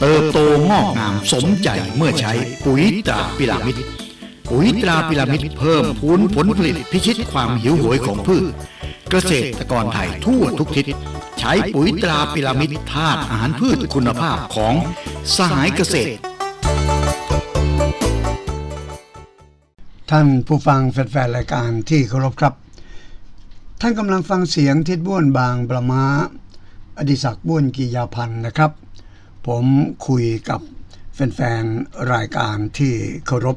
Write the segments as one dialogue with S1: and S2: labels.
S1: เติบโตงอกงามสมใจเมื่อใช้ปุ๋ยตราพิรามิดปุ๋ยตราพิรามิดเพิ่มพูนผลผลิตพิชิตความหิวโหยของพืช เกษตรกรไทยทั่วทุกทิศ ใช้ปุ๋ยตราพิรามิดธาตุอาหารพืชคุณภาพของสหายเกษตร
S2: ท่านผู้ฟังแฟนๆรายการที่เคารพครับ ท่านกำลังฟังเสียงทิดบ้วนบางประมาอดิศักบ้วนกิยาพันธ์นะครับ ผมคุยกับแฟนๆ รายการที่เคารพ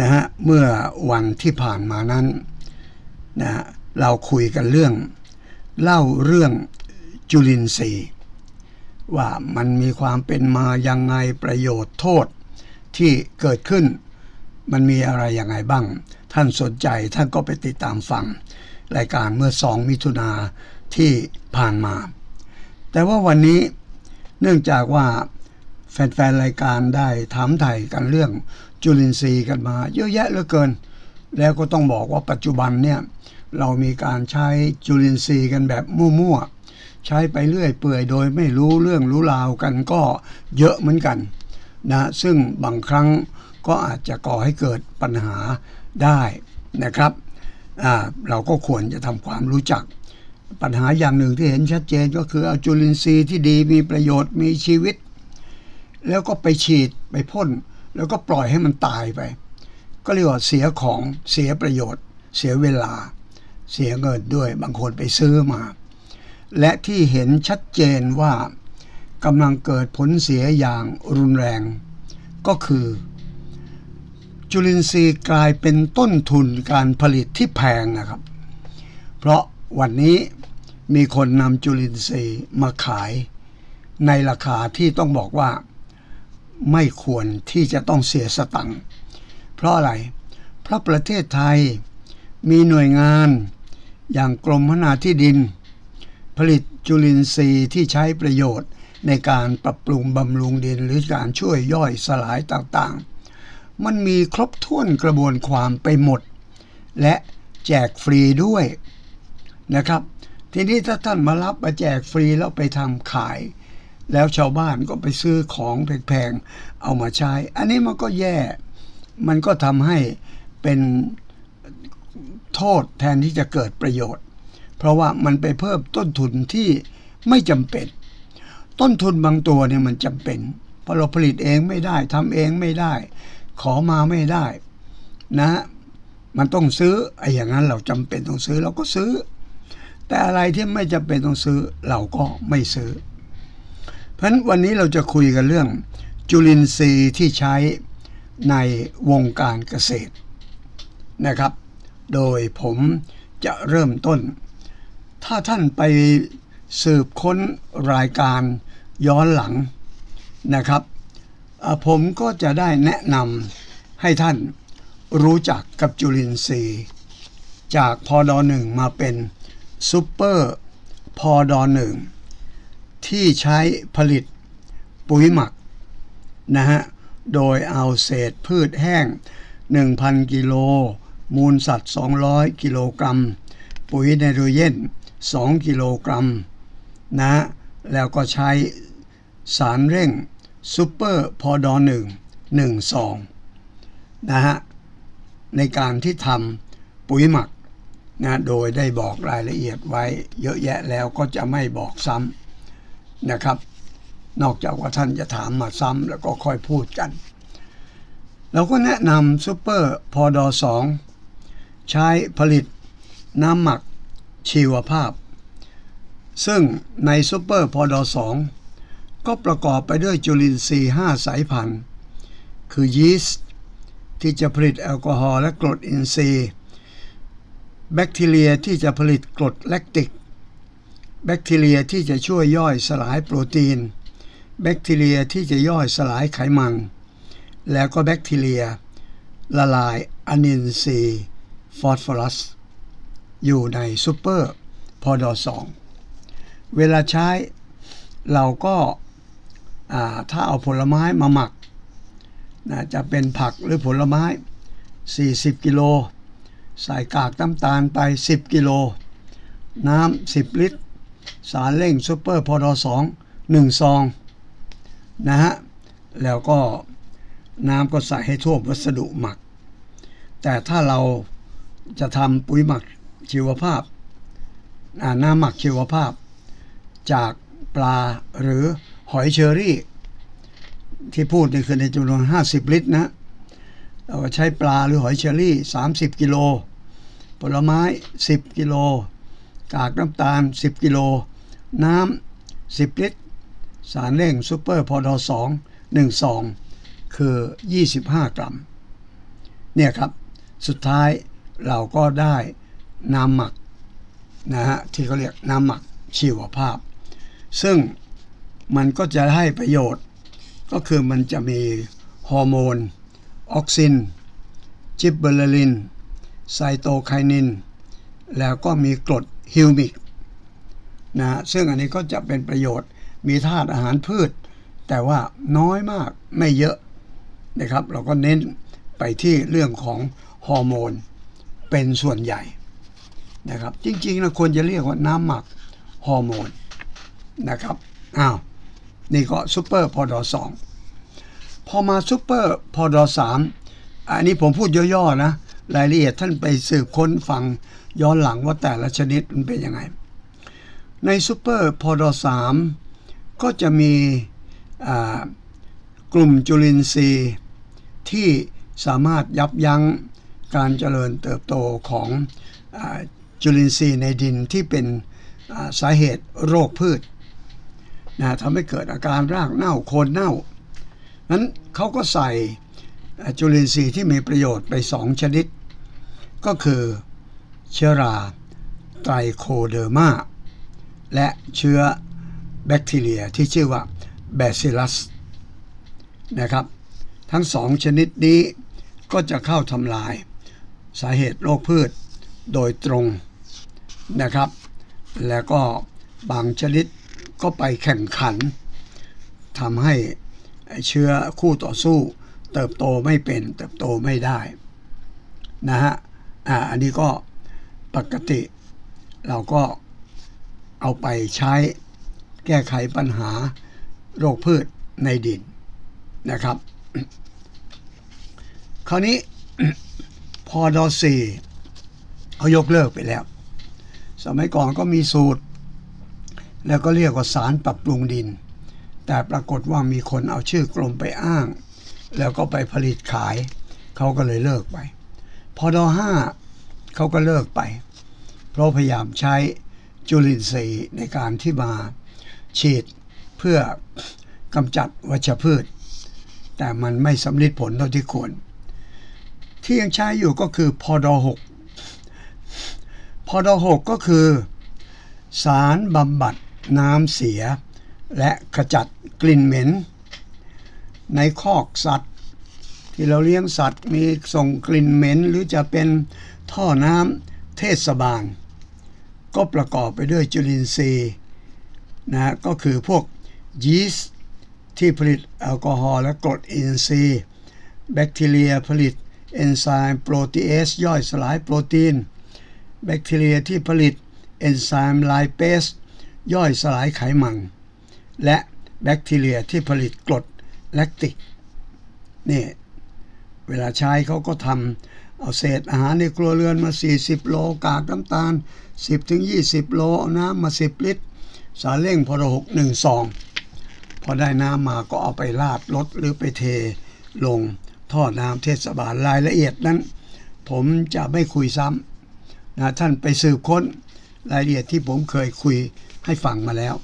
S2: นะฮะเมื่อวันที่ผ่านมานั้นนะฮะเราคุยกันเรื่อง เล่าเรื่องจุลินทรีย์ว่ามันมีความเป็นมายังไงประโยชน์โทษที่เกิดขึ้น มันมีอะไรยังไงบ้าง ท่านสนใจท่านก็ไปติดตามฟัง รายการเมื่อสองมิถุนาที่ผ่านมา แต่ว่าวันนี้ เนื่องจากว่าแฟนๆรายการได้ถามไถ่กันเรื่องจุลินทรีย์กันมา เยอะแยะเหลือเกิน แล้วก็ต้องบอกว่าปัจจุบันเนี่ยเรามีการใช้จุลินทรีย์กันแบบมั่วๆ ใช้ไปเรื่อยเปื่อยโดยไม่รู้เรื่องรู้ราวกันก็เยอะเหมือนกันนะซึ่งบางครั้งก็อาจจะก่อให้เกิดปัญหาได้นะครับ เราก็ควรจะทำความรู้จัก ปัญหาอย่างหนึ่งที่เห็นชัดเจนก็คือเอาจุลินทรีย์ที่ดีมีประโยชน์มีชีวิต แล้วก็ไปฉีดไปพ่น แล้วก็ปล่อยให้มันตายไป ก็เรียกว่าเสียของเสียประโยชน์ เสียเวลา เสียเงินด้วยบางคนไปซื้อมา และที่เห็นชัดเจนว่ากำลังเกิดผลเสียอย่างรุนแรง ก็คือ จุลินทรีย์กลายเป็นต้นทุนการผลิตที่แพงนะครับ เพราะวันนี้ มีคนนำจุลินทรีย์มาขาย ในราคาที่ต้องบอกว่าไม่ควรที่จะต้องเสียสตังค์เพราะอะไร เพราะประเทศไทยมีหน่วยงานอย่างกรมพัฒนาที่ดิน ผลิตจุลินทรีย์ที่ใช้ประโยชน์ในการปรับปรุงบำรุงดินหรือการช่วยย่อยสลายต่างๆ มันมีครบถ้วนกระบวนความไปหมด และแจกฟรีด้วยนะครับ ทีนี้ถ้าท่านมารับมาแจกฟรีแล้วไปทำขาย แล้วชาวบ้านก็ไปซื้อของแพงๆเอามาใช้ อันนี้มันก็แย่ มันก็ทำให้เป็นโทษแทนที่จะเกิดประโยชน์ เพราะว่ามันไปเพิ่มต้นทุนที่ไม่จำเป็น ต้นทุนบางตัวเนี่ยมันจำเป็นเพราะเราผลิตเองไม่ได้ทำเองไม่ได้ ขอมาไม่ได้นะฮะมันต้องซื้อไอ้อย่างนั้นเราจำเป็นต้องซื้อเราก็ซื้อ แต่อะไรที่ไม่จำเป็นต้องซื้อเราก็ไม่ซื้อ เพราะฉะนั้นวันนี้เราจะคุยกันเรื่อง จุลินทรีย์ที่ใช้ในวงการเกษตรนะครับ โดยผมจะเริ่มต้น ถ้าท่านไปสืบค้นรายการย้อนหลังนะครับ ผมก็จะได้แนะนำให้ท่านรู้จักกับจุลินทรีย์ จากพอดอหนึ่งมาเป็น ซูเปอร์พอดอหนึ่งที่ใช้ผลิตปุ๋ยหมักนะฮะ โดยเอาเศษพืชแห้ง 1,000 กิโล มูลสัตว์ 200 กิโลกรัม ปุ๋ยไนโตรเจน2 กิโลกรัมนะ แล้วก็ใช้สารเร่งซูเปอร์พอดอหนึ่งหนึ่งซองนะฮะ ในการที่ทำปุ๋ยหมัก นะโดยได้บอกรายละเอียดไว้เยอะแยะแล้วก็จะไม่บอกซ้ำนะครับ นอกจากว่าท่านจะถามมาซ้ำแล้วก็ค่อยพูดกัน เราก็แนะนำซูเปอร์พอดอ2ใช้ผลิตน้ำหมักชีวภาพ ซึ่งในซูเปอร์พอดอ2ก็ประกอบไปด้วยจุลินทรีย์ 5 สายพันธุ์ คือยีสต์ที่จะผลิตแอลกอฮอล์และกรดอินทรีย์ แบคทีเรียที่จะผลิตกรดแลคติก แบคทีเรียที่จะช่วยย่อยสลายโปรตีน แบคทีเรียที่จะย่อยสลายไขมัน แล้วก็แบคทีเรีย ละลายอะนินทรีย์ฟอสฟอรัส อยู่ในซูเปอร์พอดอ2เวลาใช้เราก็ถ้าเอาผลไม้มาหมักนะจะเป็นผักหรือผลไม้ 40 กิโล ใส่กากน้ำตาลไป 10 กิโล น้ำ 10 ลิตร สารเร่งซูเปอร์พอดอ2 1 ซอง นะฮะ แล้วก็น้ำก็ใส่ให้ท่วมวัสดุหมัก แต่ถ้าเราจะทำปุ๋ยหมักชีวภาพาน้ำหมักชีวภาพ จากปลาหรือหอยเชอรี่ ที่พูดนี่คือในจำนวน 50 ลิตรนะ ใช้ปลาหรือหอยเชอรี่ 30 กิโล ผลไม้ 10 กิโล กากน้ำตาล 10 กิโล น้ำ 10 ลิตร สารเร่งซูเปอร์พอดอ2 1ซองคือ 25 กรัม เนี่ยครับ สุดท้ายเราก็ได้น้ำหมักนะฮะที่เขาเรียกน้ำหมักชีวภาพ ซึ่งมันก็จะให้ประโยชน์ ก็คือมันจะมีฮอร์โมน ออกซิน จิบเบอร์ลิน ไซโตไคนิน แล้วก็มีกรดฮิวมิกนะซึ่งอันนี้ก็จะเป็นประโยชน์มีธาตุอาหารพืช แต่ว่าน้อยมากไม่เยอะนะครับ เราก็เน้นไปที่เรื่องของฮอร์โมนเป็นส่วนใหญ่นะครับ จริงๆนะควรจะเรียกว่าน้ำหมักฮอร์โมนนะครับอ้าวนี่ก็ซูเปอร์พอดอสอง พอมาซูเปอร์พอดอสามอันนี้ผมพูดย่อๆนะ รายละเอียดท่านไปสืบค้นฟังย้อนหลังว่าแต่ละชนิดมันเป็นยังไง ในซูเปอร์พอดอสามก็จะมีกลุ่มจุลินทรีย์ที่สามารถยับยั้งการเจริญเติบโตของอจุลินทรีย์ในดินที่เป็นสาเหตุโรคพืชนะทำให้เกิดอาการรากเน่าโคนเน่า นั้นเขาก็ใส่จุลินทรีย์ที่มีประโยชน์ไปสองชนิด ก็คือเชื้อราไตรโคเดอร์มาและเชื้อแบคทีเรียที่ชื่อว่าแบซิลัสนะครับ ทั้งสองชนิดนี้ก็จะเข้าทำลายสาเหตุโรคพืชโดยตรงนะครับ แล้วก็บางชนิดก็ไปแข่งขันทำให้ เชื้อคู่ต่อสู้ เติบโตไม่เป็น เติบโตไม่ได้นะฮะอ่าอันนี้ก็ปกติ เราก็เอาไปใช้แก้ไขปัญหาโรคพืชในดินนะครับ คราวนี้พอดอสี่เขายกเลิกไปแล้ว สมัยก่อนก็มีสูตร แล้วก็เรียกว่าสารปรับปรุงดิน แต่ปรากฏว่ามีคนเอาชื่อกลมไปอ้าง แล้วก็ไปผลิตขาย เขาก็เลยเลิกไป พอดอห้าเขาก็เลิกไป เพราะพยายามใช้จุลินทรีย์ในการที่มาฉีดเพื่อกำจัดวัชพืช แต่มันไม่สำลิดผลเท่าที่ควร ที่ยังใช้อยู่ก็คือพอดอหกพอดอหกก็คือ สารบำบัดน้ำเสีย และขจัดกลิ่นเหม็น ในคอกสัตว์ ที่เราเลี้ยงสัตว์มีส่งกลิ่นเหม็น หรือจะเป็นท่อน้ำเทศบาล ก็ประกอบไปด้วยจุลินทรีย์นะก็คือพวกยีสต์ที่ผลิตแอลกอฮอล์และกรดอินทรีย์แบคทีเรียผลิตเอนไซม์โปรตีเอสย่อยสลายโปรตีน แบคทีเรียที่ผลิตเอนไซม์ไลเปสย่อยสลายไขมัน และแบคทีเรียที่ผลิตกรดแลคติกนี่เวลาใช้เขาก็ทำเอาเศษอาหารในครัวเรือนมา 40 โลกากน้ำตาล 10-20 โลเอาน้ำมา 10 ลิตร สารเร่งพอหกหนึ่งซองพอได้น้ำมาก็เอาไปราดรถหรือไปเทลงท่อน้ำเทศบาลรายละเอียดนั้น ผมจะไม่คุยซ้ำนะท่านไปสืบค้นรายละเอียดที่ผมเคยคุยให้ฟังมาแล้ว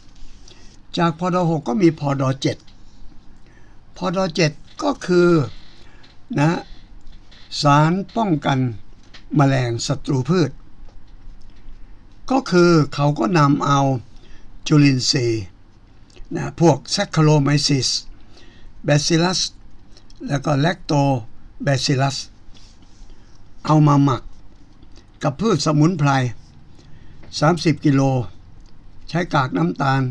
S2: จากพอดอ6ก็มีพอดอ7พอดอ7ก็คือนะสารป้องกันแมลงศัตรูพืช ก็คือเขาก็นำเอาจุลินทรีย์นะพวกแซคคโลไมซิสแบซิลัสแล้วก็แลคโตแบซิลัสเอามาหมักกับพืชสมุนไพร 30 กิโล ใช้กากน้ำตาล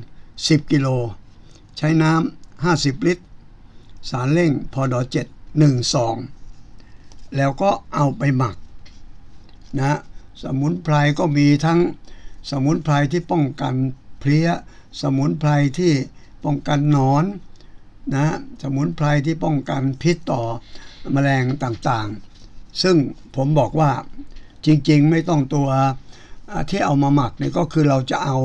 S2: 10 กิโล ใช้น้ำ50 ลิตร สารเร่งพอดอ7 1 2แล้วก็เอาไปหมักนะสมุนไพรก็มีทั้งสมุนไพรที่ป้องกันเพลี้ย สมุนไพรที่ป้องกันหนอนนะสมุนไพรที่ป้องกันพิษต่อแมลงต่างๆ ซึ่งผมบอกว่าจริงๆไม่ต้องตัวที่เอามาหมักเนี่ยก็คือเราจะเอา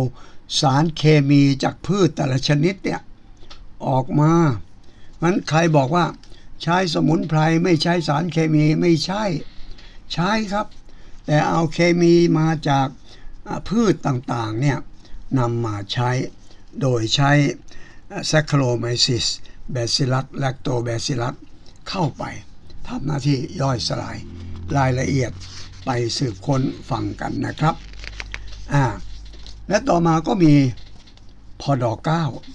S2: สารเคมีจากพืชแต่ละชนิดเนี่ยออกมามันใครบอกว่าใช้สมุนไพรไม่ใช้สารเคมีไม่ใช่ ใช้ครับ แต่เอาเคมีมาจากพืชต่างๆเนี่ยนำมาใช้โดยใช้แซคโครไมซิสแบซิลัสแลคโตแบซิลัสเข้าไปทำหน้าที่ย่อยสลายรายละเอียดไปสืบค้นฟังกันนะครับอ่า และต่อมาก็มีพอดอ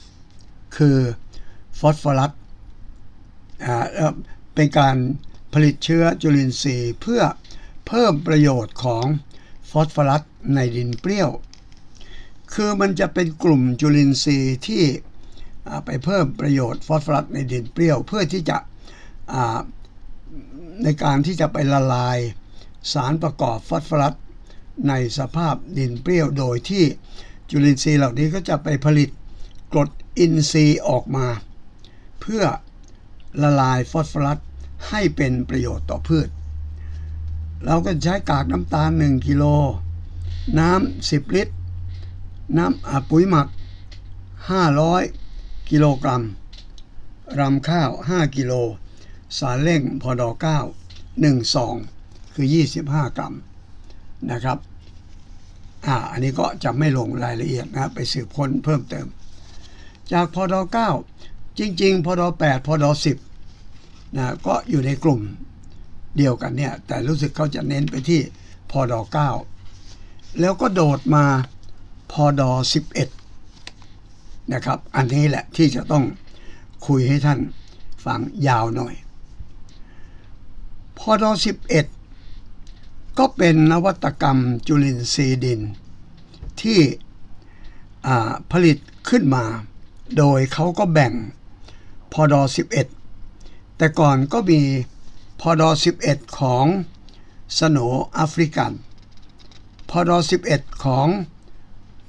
S2: 9คือฟอสฟอรัสเป็นการผลิตเชื้อจุลินทรีย์เพื่อเพิ่มประโยชน์ของฟอสฟอรัสในดินเปรี้ยว คือมันจะเป็นกลุ่มจุลินทรีย์ที่ไปเพิ่มประโยชน์ฟอสฟอรัสในดินเปรี้ยว เพื่อที่จะในการที่จะไปละลายสารประกอบฟอสฟอรัส ในสภาพดินเปรี้ยวโดยที่จุลินทรีย์เหล่านี้ก็จะไปผลิตกรดอินทรีย์ออกมา เพื่อละลายฟอสฟอรัสให้เป็นประโยชน์ต่อพืช เราก็ใช้กากน้ำตาล 1 กิโล น้ำ 10 ลิตร น้ำอ่าปุ๋ยหมัก 500 กิโลกรัม รำข้าว 5 กิโล สารเร่งพอดอ9 1ซอง คือ 25 กรัมนะครับ อ่าอันนี้ก็จะไม่ลงรายละเอียดนะไปสืบค้นเพิ่มเติม จากพอด9จริง ๆพอด8พอด10นะก็อยู่ในกลุ่มเดียวกันเนี่ยแต่รู้สึกเขาจะเน้นไปที่พอด9แล้วก็โดดมาพอดอ11นะครับอันนี้แหละที่จะต้องคุยให้ท่านฟังยาวหน่อยพอดอ11 ก็เป็นนวัตกรรมจุลินทรีย์ดิน ที่ผลิตขึ้นมา โดยเขาก็แบ่งพอดอ11 แต่ก่อนก็มีพอดอ11 ของสโนแอฟริกันพอดอ11 ของ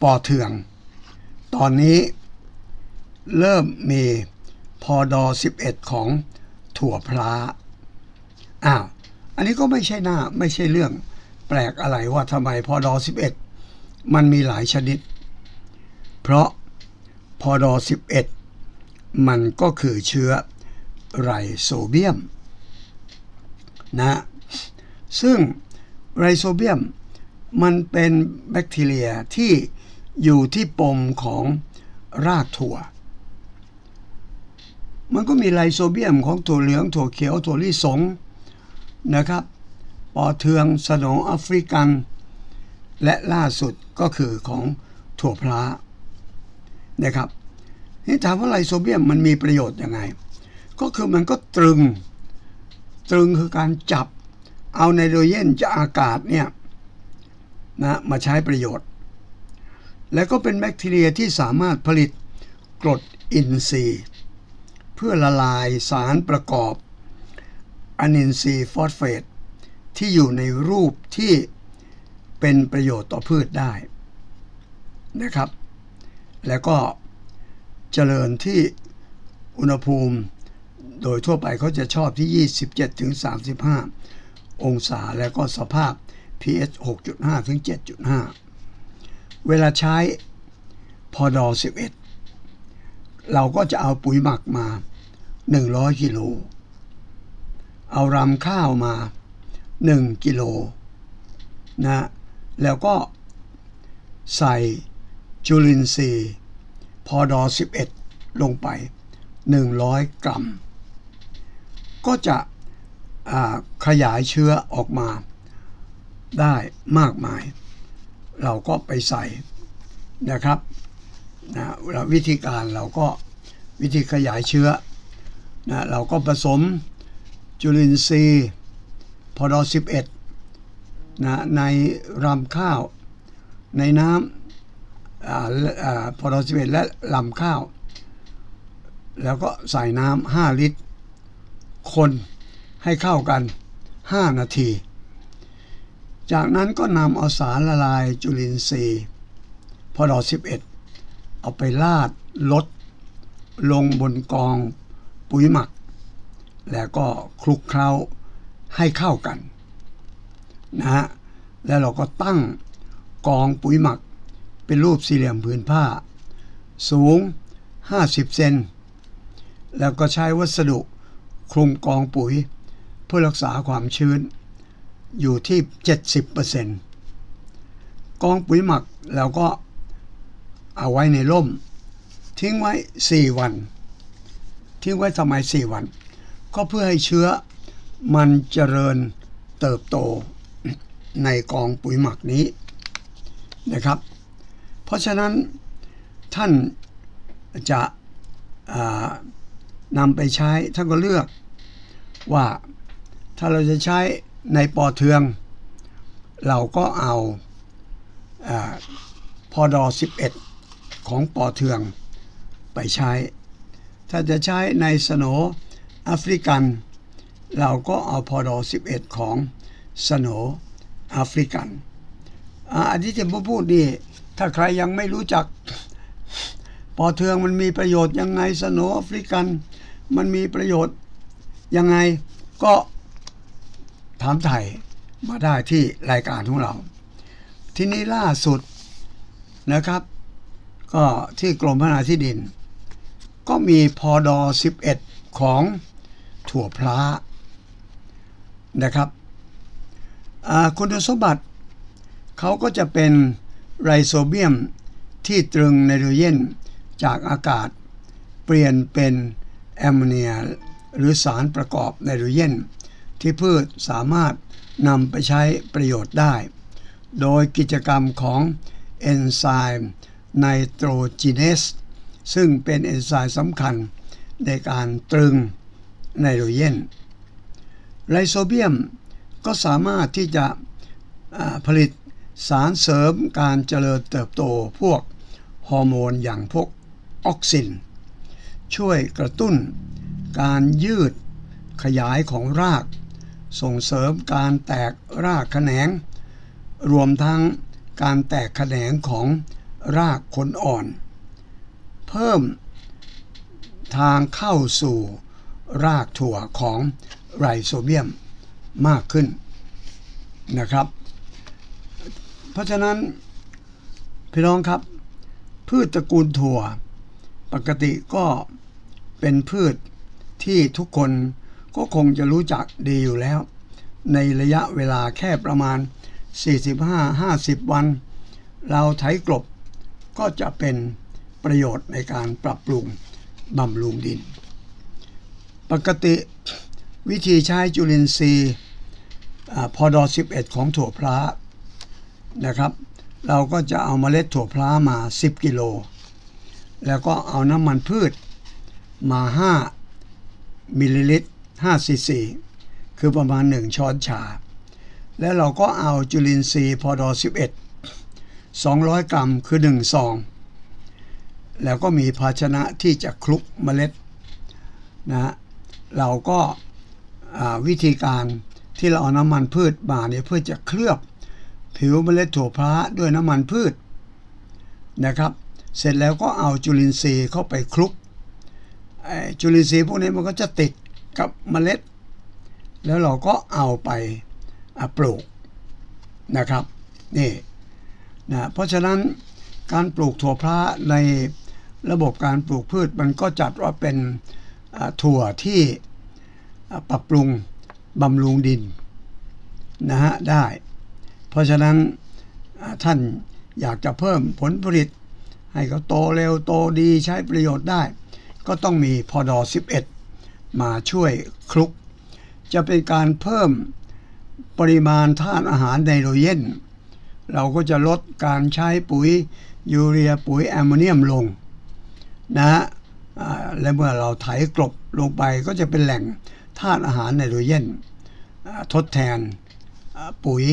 S2: ปอเทือง ตอนนี้เริ่มมีพอดอ11 ของถั่วพลาอ้าว อันนี้ก็ไม่ใช่หน้าไม่ใช่เรื่องแปลกอะไรว่าทำไมพอดอ11 มันมีหลายชนิด เพราะพอดอ11 มันก็คือเชื้อไรโซเบียมนะซึ่งไรโซเบียมมันเป็นแบคทีเรียที่อยู่ที่ปมของรากถั่ว มันก็มีไลโซเบียมของถั่วเหลืองถั่วเขียวถั่วลิสง นะครับปอเทืองสโหนแอฟริกัน และล่าสุดก็คือของถั่วพลานะครับนี่ถามว่าไลโซเบียมมันมีประโยชน์ยังไง ก็คือมันก็ตรึง ตรึงคือการจับเอาไนโตรเจนจากอากาศเนี่ยนะมาใช้ประโยชน์ และก็เป็นแบคทีเรียที่สามารถผลิตกรดอินทรีย์ เพื่อละลายสารประกอบ อะนินทรีย์ฟอสเฟตที่อยู่ในรูปที่เป็นประโยชน์ต่อพืชได้นะครับ แล้วก็เจริญที่อุณหภูมิโดยทั่วไปเขาจะชอบที่ 27-35 องศาแล้วก็สภาพ pH 6.5ถึง7.5 เวลาใช้พอดอ11 เราก็จะเอาปุ๋ยหมักมา 100กิโล เอารำข้าวมา 1 กิโลนะแล้วก็ใส่จุลินทรีย์พอดอ11 ลงไป 100 กรัม ก็จะขยายเชื้อออกมาได้มากมาย เราก็ไปใส่นะครับนะวิธีการเราก็วิธีขยายเชื้อนะเราก็ผสม จุลินทรีย์พอดอ11นะในรำข้าว ในน้ำอ่าอ่าพอดอ11 และลำข้าว แล้วก็ใส่น้ำ5ลิตร คนให้เข้ากัน 5 นาที จากนั้นก็นำเอาสารละลายจุลินทรีย์พอดอ11 เอาไปลาดลดลงบนกองปุ๋ยหมัก แล้วก็คลุกเคล้าให้เข้ากันนะฮะแล้วเราก็ตั้งกองปุ๋ยหมักเป็นรูปสี่เหลี่ยมผืนผ้า สูง 50 เซนแล้วก็ใช้วัสดุคลุมกองปุ๋ย เพื่อรักษาความชื้น อยู่ที่ 70%กองปุ๋ยหมักเราก็เอาไว้ในร่ม ทิ้งไว้ 4 วัน ทิ้งไว้ทำไม4วัน ก็เพื่อให้เชื้อมันเจริญเติบโตในกองปุ๋ยหมักนี้นะครับ เพราะฉะนั้นท่านจะนำไปใช้ท่านก็เลือกว่าถ้าเราจะใช้ในปอเทือง เราก็เอาอาพอดอ11 ของปอเทืองไปใช้ ถ้าจะใช้ในสโหน แอฟริกัน เราก็เอาพอดอ11 ของสโนแอฟริกันอันที่จะมาพูดนี่ ถ้าใครยังไม่รู้จัก ปอเทืองมันมีประโยชน์ยังไงสโนแอฟริกัน มันมีประโยชน์ยังไงก็ถามไถ่มาได้ที่รายการของเรา ที่นี้ล่าสุดนะครับ ก็ที่กรมพัฒนาที่ดิน ก็มีพอดอ11 ของ ถั่วพล้านะครับคุณสมบัติเขาก็จะเป็นไรโซเบียมที่ตรึงไนโตรเจนจากอากาศ เปลี่ยนเป็นแอมโมเนีย หรือสารประกอบไนโตรเจนที่พืชสามารถนำไปใช้ประโยชน์ได้ โดยกิจกรรมของเอนไซม์ไนโตรจีเนสซึ่งเป็นเอนไซม์สำคัญในการตรึง ไนโตรเจนไรโซเบียมก็สามารถที่จะผลิตสารเสริมการเจริญเติบโตพวกฮอร์โมนอย่างพวกออกซิน ช่วยกระตุ้นการยืดขยายของราก ส่งเสริมการแตกรากแขนง รวมทั้งการแตกแขนงของรากขนอ่อน เพิ่มทางเข้าสู่ รากถั่วของไรโซเบียมมากขึ้นนะครับ เพราะฉะนั้นพี่น้องครับ พืชตระกูลถั่ว ปกติก็เป็นพืชที่ทุกคนก็คงจะรู้จักดีอยู่แล้ว ในระยะเวลาแค่ประมาณ 45-50 วัน เราไถกลบก็จะเป็นประโยชน์ในการปรับปรุงบำรุงดิน ปกติวิธีใช้จุลินทรีย์พอดอ11 ของถั่วพล้านะครับ เราก็จะเอาเมล็ดถั่วพลามา 10 กิโล แล้วก็เอาน้ำมันพืชมา 5 มิลลิลิตร5ซีซีคือประมาณ 1 ช้อนชา แล้วเราก็เอาจุลินทรีย์พอดอ11 200 กรัมคือ 1 ซอง แล้วก็มีภาชนะที่จะคลุกเมล็ดนะฮะ เราก็วิธีการที่เราเอาน้ำมันพืชมาเนี่ยเพื่อจะเคลือบผิวเมล็ดถั่วพล้าด้วยน้ำมันพืชนะครับ เสร็จแล้วก็เอาจุลินทรีย์เข้าไปคลุกจุลินทรีย์พวกนี้มันก็จะติดกับเมล็ด แล้วเราก็เอาไปปลูกนะครับนี่นะเพราะฉะนั้นการปลูกถั่วพล้าในระบบการปลูกพืชมันก็จัดว่าเป็น ถั่วที่ปรับปรุงบำรุงดินนะฮะได้ เพราะฉะนั้นท่านอยากจะเพิ่มผลผลิต ให้เขาโตเร็วโตดีใช้ประโยชน์ได้ ก็ต้องมีพอดอ11 มาช่วยคลุก จะเป็นการเพิ่มปริมาณธาตุอาหารไนโตรเจนเราก็จะลดการใช้ปุ๋ยยูเรียปุ๋ยแอมโมเนียมลงนะ และเมื่อเราไถกลบลงไปก็จะเป็นแหล่งธาตุอาหารไนโตรเจนทดแทนปุ๋ย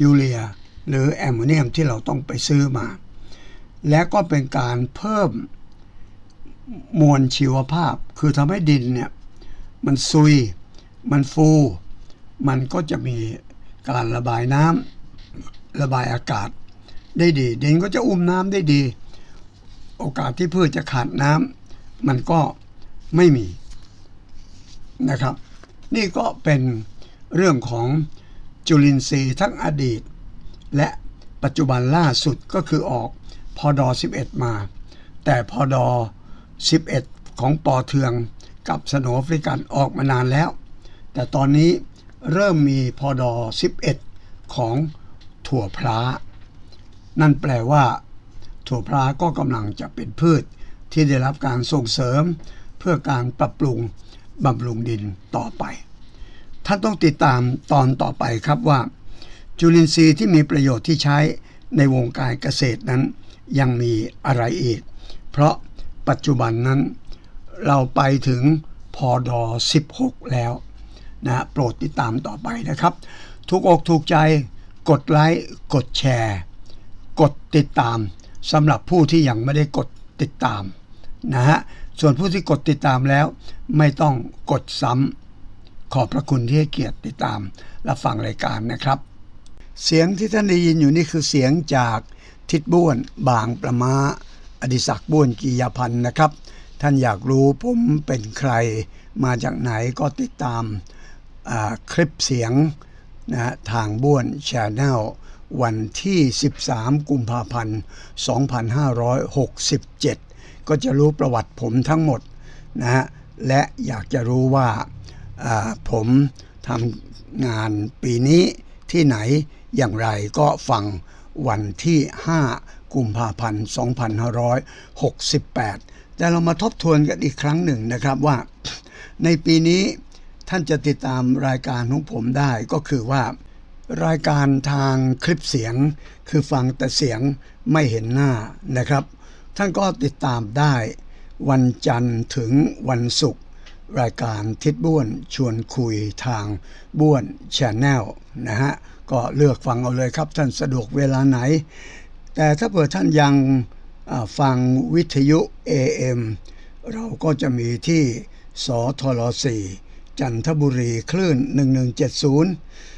S2: ยูเรีย หรือแอมโมเนียมที่เราต้องไปซื้อมา และก็เป็นการเพิ่มมวลชีวภาพ คือทำให้ดินเนี่ยมันซุย มันฟู มันก็จะมีการระบายน้ำระบายอากาศได้ดี ดินก็จะอุ้มน้ำได้ดี โอกาสที่พืชจะขาดน้ำ มันก็ไม่มีนะครับ นี่ก็เป็นเรื่องของจุลินทรีย์ทั้งอดีต และปัจจุบันล่าสุดก็คือออกพอดอ11 มา แต่พอดอ11 ของปอเทืองกับสโนอฟริกันออกมานานแล้ว แต่ตอนนี้เริ่มมีพอดอ11 ของถั่วพล้านั่นแปลว่า ถั่วพลาก็กำลังจะเป็นพืช ที่ได้รับการส่งเสริม เพื่อการปรับปรุงบำรุงดินต่อไป ท่านต้องติดตามตอนต่อไปครับว่า จุลินทรีย์ที่มีประโยชน์ที่ใช้ในวงการเกษตรนั้น ยังมีอะไรอีก เพราะปัจจุบันนั้น เราไปถึงพอดอ16 แล้วนะโปรดติดตามต่อไปนะครับทุกอกถูกใจกดไลค์กดแชร์ กดติดตามสำหรับผู้ที่ยังไม่ได้กด ติดตามนะฮะส่วนผู้ที่กดติดตามแล้ว ไม่ต้องกดซ้ำขอบพระคุณที่ให้เกียรติติดตามและฟังรายการนะครับ เสียงที่ท่านได้ยินอยู่นี่คือเสียงจากทิดบ้วนบางประมาอดิศักบ้วนกียพันธ์นะครับ ท่านอยากรู้ผมเป็นใคร มาจากไหนก็ติดตามคลิปเสียงนะทางบ้วนชาแนล วันที่ 13 กุมภาพันธ์ 2567 ก็จะรู้ประวัติผมทั้งหมดนะฮะและอยากจะรู้ว่าผมทำงานปีนี้ที่ไหนอย่างไรก็ฟังวันที่ 5 กุมภาพันธ์ 2568 แต่เรามาทบทวนกันอีกครั้งหนึ่งนะครับว่า ในปีนี้ท่านจะติดตามรายการของผมได้ก็คือว่า รายการทางคลิปเสียง คือฟังแต่เสียงไม่เห็นหน้านะครับ ท่านก็ติดตามได้ วันจันทร์ถึงวันศุกร์รายการทิศบ้วนชวนคุยทางบ้วนชแนลนะฮะก็เลือกฟังเอาเลยครับท่านสะดวกเวลาไหน แต่ถ้าเผื่อท่านยังฟังวิทยุ AM เราก็จะมีที่สทล4จันทบุรีคลื่น 1170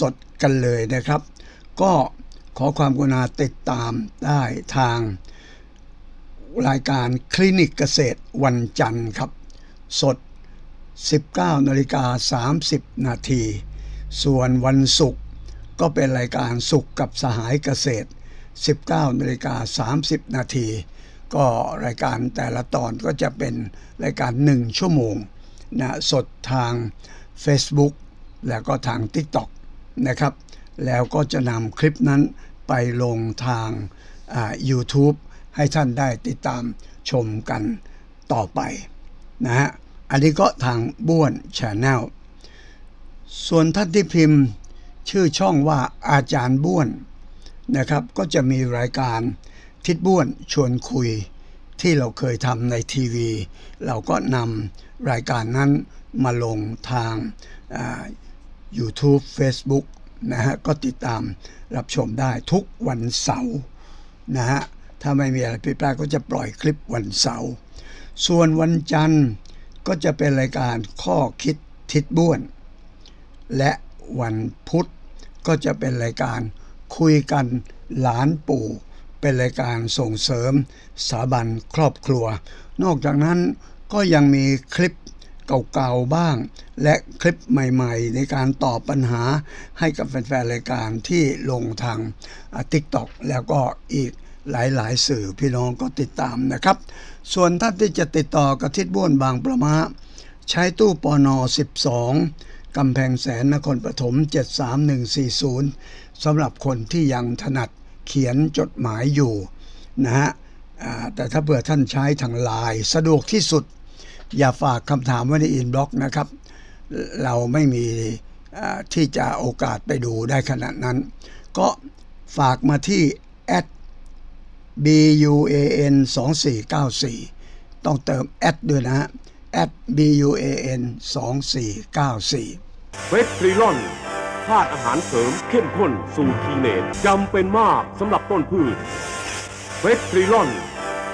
S2: สดๆ กันเลยนะครับ ก็ขอความกรุณาติดตามได้ทางรายการคลินิกเกษตรวันจันทร์ครับ สด 19นาฬิกา30 นาที ส่วนวันศุกร์ก็เป็นรายการสุขกับสหายเกษตร 19นาฬิกา30 นาที ก็รายการแต่ละตอนก็จะเป็นรายการ 1 ชั่วโมงนะสดทาง Facebook แล้วก็ทาง TikTok นะครับ แล้วก็จะนำคลิปนั้นไปลงทาง YouTube ให้ท่านได้ติดตามชมกันต่อไปนะฮะ อันนี้ก็ทางบ้วนชาแนลส่วนท่านที่พิมพ์ชื่อช่องว่าอาจารย์บ้วนนะครับ ก็จะมีรายการทิดบ้วนชวนคุยที่เราเคยทำในทีวี เราก็นำรายการนั้นมาลงทางา YouTube Facebook นะฮะก็ติดตามรับชมได้ทุกวันเสาร์นะฮะถ้าไม่มีอะไรผิดพลาดก็จะปล่อยคลิปวันเสาร์ส่วนวันจันทร์ก็จะเป็นรายการข้อคิดทิศบ้วน และวันพุธก็จะเป็นรายการคุยกันหลานปู่ เป็นรายการส่งเสริมสถาบันครอบครัว นอกจากนั้นก็ยังมีคลิป เก่าๆบ้าง และคลิปใหม่ๆ ในการตอบปัญหาให้กับแฟนๆรายการที่ลงทางทิกตอกแล้วก็อีกหลายๆ สื่อพี่น้องก็ติดตามนะครับ ส่วนท่านที่จะติดต่อกับทิศบ้วนบางประมาใช้ตู้ปอนอ12 กำแพงแสนนครปฐม 73140สำหรับคนที่ยังถนัดเขียนจดหมายอยู่นะฮะแต่ถ้าเผื่อท่านใช้ทางไลน์สะดวกที่สุด อย่าฝากคำถามไว้ในอินบ็อกนะครับ เราไม่มีที่จะโอกาสไปดูได้ขนาดนั้น ก็ฝากมาที่ buan 2494 ต้องเติมแอดด้วยนะ at buan 2494
S3: เฟสตรีลอนธาตุอาหารเสริมเข้มข้นสูตรทีเนตจำเป็นมากสำหรับต้นพืชเฟสตรีลอน